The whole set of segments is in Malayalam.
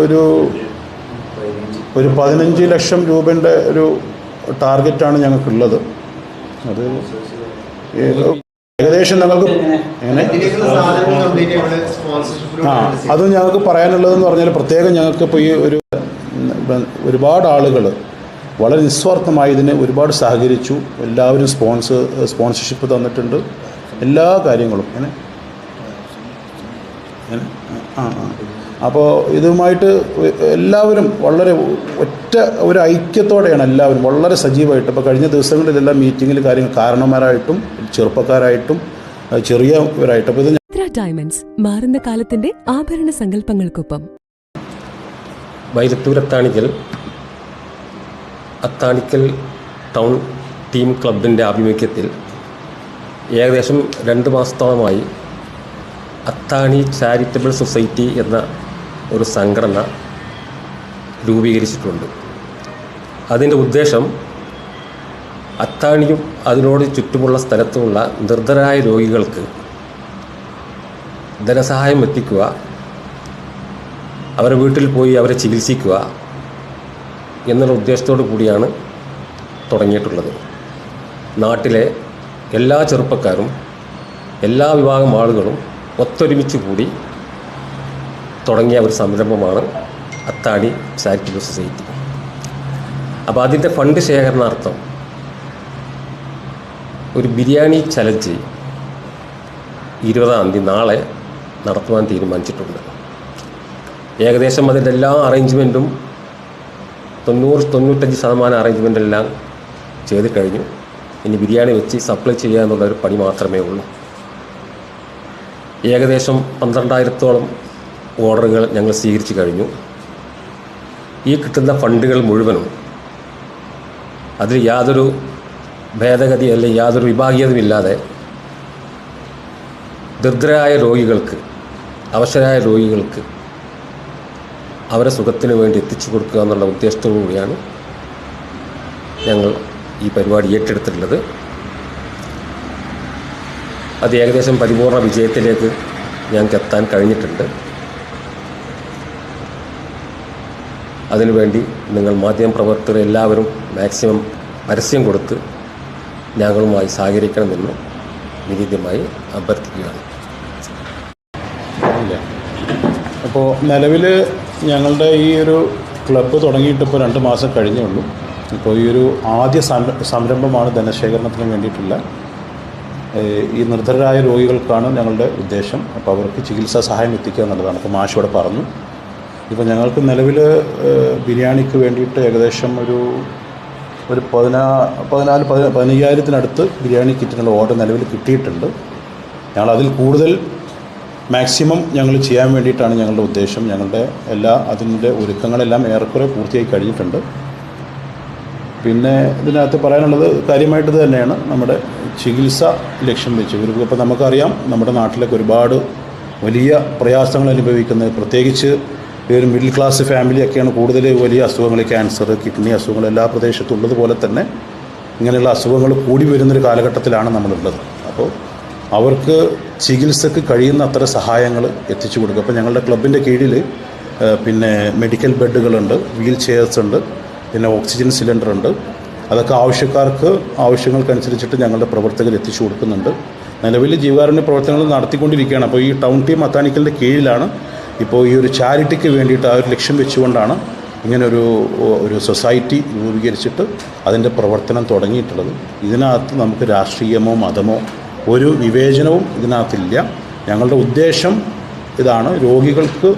ഒരു ഒരു പതിനഞ്ച് ലക്ഷം രൂപയുടെ ഒരു ടാർഗറ്റാണ് ഞങ്ങൾക്കുള്ളത്. അത് ഏകദേശം ഞങ്ങൾക്ക് എങ്ങനെ? ആ അത് ഞങ്ങൾക്ക് പറയാനുള്ളതെന്ന് പറഞ്ഞാൽ പ്രത്യേകം ഞങ്ങൾക്ക് ഇപ്പോൾ ഈ ഒരു ഒരുപാട് ആളുകൾ വളരെ നിസ്വാർത്ഥമായി ഇതിന് ഒരുപാട് സഹകരിച്ചു. എല്ലാവരും സ്പോൺസർ സ്പോൺസർഷിപ്പ് തന്നിട്ടുണ്ട്. എല്ലാ കാര്യങ്ങളും. അങ്ങനെ? ആ ആ. അപ്പോൾ ഇതുമായിട്ട് എല്ലാവരും വളരെ ഒറ്റ ഒരു ഐക്യത്തോടെയാണ് എല്ലാവരും വളരെ സജീവമായിട്ട്. ഇപ്പോൾ കഴിഞ്ഞ ദിവസങ്ങളിലെല്ലാം മീറ്റിങ്ങിൽ കാര്യങ്ങൾ കാരണന്മാരായിട്ടും ചെറുപ്പക്കാരായിട്ടും ചെറിയവരായിട്ടും. അപ്പോൾ ഇത് ചിത്ര ഡയമണ്ട്സ് മാറുന്ന കാലത്തിന്റെ ആഭരണ സങ്കല്പങ്ങൾക്കൊപ്പം. വൈലത്തൂർ അത്താണിക്കൽ അത്താണിക്കൽ ടൗൺ ടീം ക്ലബിന്റെ ആഭിമുഖ്യത്തിൽ ഏകദേശം രണ്ട് മാസത്തോളമായി അത്താണി ചാരിറ്റബിൾ സൊസൈറ്റി എന്ന ഒരു സംഘടന രൂപീകരിച്ചിട്ടുണ്ട്. അതിന്റെ ഉദ്ദേശം അത്താണിയും അതിനോട് ചുറ്റുമുള്ള സ്ഥലത്തുമുള്ള നിർദ്ധരായ രോഗികൾക്ക് ധനസഹായം എത്തിക്കുക അവരെ വീട്ടിൽ പോയി അവരെ ചികിത്സിക്കുക എന്നുള്ള ഉദ്ദേശത്തോടു കൂടിയാണ് തുടങ്ങിയിട്ടുള്ളത്. നാട്ടിലെ എല്ലാ ചെറുപ്പക്കാരും എല്ലാ വിഭാഗം ആളുകളും ഒത്തൊരുമിച്ച് കൂടി തുടങ്ങിയ ഒരു സംരംഭമാണ് അത്താണി ചാരിറ്റബിൾ സൊസൈറ്റി. അപ്പോൾ അതിന്റെ ഫണ്ട് ശേഖരണാർത്ഥം ഒരു ബിരിയാണി ചലഞ്ച് ഇരുപതാം തീയതി നാളെ നടത്തുവാൻ തീരുമാനിച്ചിട്ടുണ്ട്. ഏകദേശം അതിന്റെ എല്ലാ അറേഞ്ച്മെന്റും തൊണ്ണൂറ് തൊണ്ണൂറ്റഞ്ച് ശതമാനം അറേഞ്ച്മെന്റ് എല്ലാം ചെയ്ത് കഴിഞ്ഞു. ഇനി ബിരിയാണി വെച്ച് സപ്ലൈ ചെയ്യുക എന്നുള്ളൊരു പണി മാത്രമേ ഉള്ളൂ. ഏകദേശം പന്ത്രണ്ടായിരത്തോളം ഓർഡറുകൾ ഞങ്ങൾ സ്വീകരിച്ചു കഴിഞ്ഞു. ഈ കിട്ടുന്ന ഫണ്ടുകൾ മുഴുവനും അതിൽ യാതൊരു ഭേദഗതി അല്ലെങ്കിൽ യാതൊരു വിഭാഗീയതയുമില്ലാതെ ദരിദ്രരായ രോഗികൾക്ക് അവശരായ രോഗികൾക്ക് അവരെ സുഖത്തിന് വേണ്ടി എത്തിച്ചു കൊടുക്കുക എന്നുള്ള ഉദ്ദേശത്തോടു കൂടിയാണ് ഞങ്ങൾ ഈ പരിപാടി ഏറ്റെടുത്തിട്ടുള്ളത്. അത് ഏകദേശം പരിപൂർണ വിജയത്തിലേക്ക് ഞങ്ങൾക്ക് എത്താൻ കഴിഞ്ഞിട്ടുണ്ട്. അതിനുവേണ്ടി നിങ്ങൾ മാധ്യമപ്രവർത്തകർ എല്ലാവരും മാക്സിമം പരസ്യം കൊടുത്ത് ഞങ്ങളുമായി സഹകരിക്കണമെന്ന് വിനീതമായി അഭ്യർത്ഥിക്കുകയാണ്. അപ്പോൾ നിലവിൽ ഞങ്ങളുടെ ഈ ഒരു ക്ലബ്ബ് തുടങ്ങിയിട്ട് ഇപ്പോൾ രണ്ട് മാസം കഴിഞ്ഞേ ഉള്ളൂ ഇപ്പോൾ ഈ ഒരു ആദ്യ സംര- സംരംഭമാണ് ധനശേഖരണത്തിന് വേണ്ടിയിട്ടുള്ള. ഈ നിർദ്ധരായ രോഗികൾക്കാണ് ഞങ്ങളുടെ ഉദ്ദേശം. അപ്പോൾ അവർക്ക് ചികിത്സാ സഹായം എത്തിക്കുക എന്നുള്ളതാണ്. അപ്പോൾ മാഷ് പറഞ്ഞു. ഇപ്പോൾ ഞങ്ങൾക്ക് നിലവിൽ ബിരിയാണിക്ക് വേണ്ടിയിട്ട് ഏകദേശം ഒരു ഒരു പതിനാ പതിനാല് പതി പതിനയ്യായിരത്തിനടുത്ത് ബിരിയാണി കിറ്റിനുള്ള ഓർഡർ നിലവിൽ കിട്ടിയിട്ടുണ്ട്. ഞങ്ങൾ അതിൽ കൂടുതൽ മാക്സിമം ഞങ്ങൾ ചെയ്യാൻ വേണ്ടിയിട്ടാണ് ഞങ്ങളുടെ ഉദ്ദേശം. ഞങ്ങളുടെ എല്ലാ അതിന്റെ ഒരുക്കങ്ങളെല്ലാം ഏറെക്കുറെ പൂർത്തിയായി കഴിഞ്ഞിട്ടുണ്ട്. പിന്നെ ഇതിനകത്ത് പറയാനുള്ളത് കാര്യമായിട്ട് തന്നെയാണ്. നമ്മുടെ ചികിത്സ ലക്ഷ്യം വെച്ച്. ഒരു ഇപ്പോൾ നമുക്കറിയാം നമ്മുടെ നാട്ടിലൊക്കെ ഒരുപാട് വലിയ പ്രയാസങ്ങൾ അനുഭവിക്കുന്നത് പ്രത്യേകിച്ച് ഒരു മിഡിൽ ക്ലാസ് ഫാമിലിയൊക്കെയാണ് കൂടുതൽ വലിയ അസുഖങ്ങൾ ക്യാൻസർ കിഡ്നി അസുഖങ്ങൾ എല്ലാ പ്രദേശത്തും ഉള്ളതുപോലെ തന്നെ ഇങ്ങനെയുള്ള അസുഖങ്ങൾ കൂടി വരുന്നൊരു കാലഘട്ടത്തിലാണ് നമ്മളുള്ളത്. അപ്പോൾ അവർക്ക് ചികിത്സക്ക് കഴിയുന്ന അത്ര സഹായങ്ങൾ എത്തിച്ചു കൊടുക്കുക. അപ്പോൾ ഞങ്ങളുടെ ക്ലബിന്റെ കീഴിൽ പിന്നെ മെഡിക്കൽ ബെഡുകളുണ്ട് വീൽ ചെയർസ് ഉണ്ട് പിന്നെ ഓക്സിജൻ സിലിണ്ടർ ഉണ്ട്. അതൊക്കെ ആവശ്യക്കാർക്ക് ആവശ്യങ്ങൾക്കനുസരിച്ചിട്ട് ഞങ്ങളുടെ പ്രവർത്തകർ എത്തിച്ചു കൊടുക്കുന്നുണ്ട്. നിലവിൽ ജീവകാരുണ്യ പ്രവർത്തനങ്ങൾ നടത്തിക്കൊണ്ടിരിക്കുകയാണ്. അപ്പോൾ ഈ ടൗൺ ടീം അത്താണിക്കലിന്റെ കീഴിലാണ് ഇപ്പോൾ ഈ ഒരു ചാരിറ്റിക്ക് വേണ്ടിയിട്ട് ആ ഒരു ലക്ഷ്യം വെച്ചുകൊണ്ടാണ് ഇങ്ങനൊരു ഒരു സൊസൈറ്റി രൂപീകരിച്ചിട്ട് അതിന്റെ പ്രവർത്തനം തുടങ്ങിയിട്ടുള്ളത്. ഇതിനകത്ത് നമുക്ക് രാഷ്ട്രീയമോ മതമോ ഒരു വിവേചനവും ഇതിനകത്തില്ല. ഞങ്ങളുടെ ഉദ്ദേശം ഇതാണ് രോഗികൾക്ക്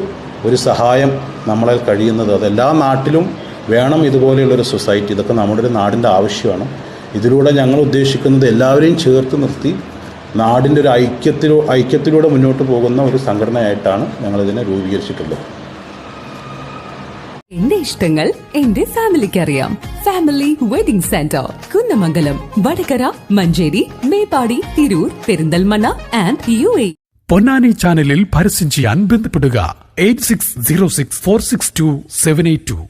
ഒരു സഹായം നമ്മളെ കഴിയുന്നത്. അതെല്ലാ നാട്ടിലും വേണം ഇതുപോലെയുള്ളൊരു സൊസൈറ്റി. ഇതൊക്കെ നമ്മുടെ ഒരു നാടിന്റെ ആവശ്യമാണ്. ഇതിലൂടെ ഞങ്ങൾ ഉദ്ദേശിക്കുന്നത് എല്ലാവരെയും ചേർത്ത് നിർത്തി നാടിന്റെ ഒരു ഐക്യത്തിലൂ ഐക്യത്തിലൂടെ മുന്നോട്ട് പോകുന്ന ഒരു സംഘടനയായിട്ടാണ് ഞങ്ങളിതിനെ രൂപീകരിച്ചിട്ടുള്ളത്. എന്റെ ഇഷ്ടങ്ങൾ എന്റെ ഫാമിലിക്ക് അറിയാം family wedding centre Kunnamangalam Vadakara Manjeri Meppadi Tirur Perinthalmanna and U A. Ponnani ചാനലിൽ പരസ്യം ചെയ്യാൻ ബന്ധപ്പെടുക. Eight six zero six four six two seven eight two.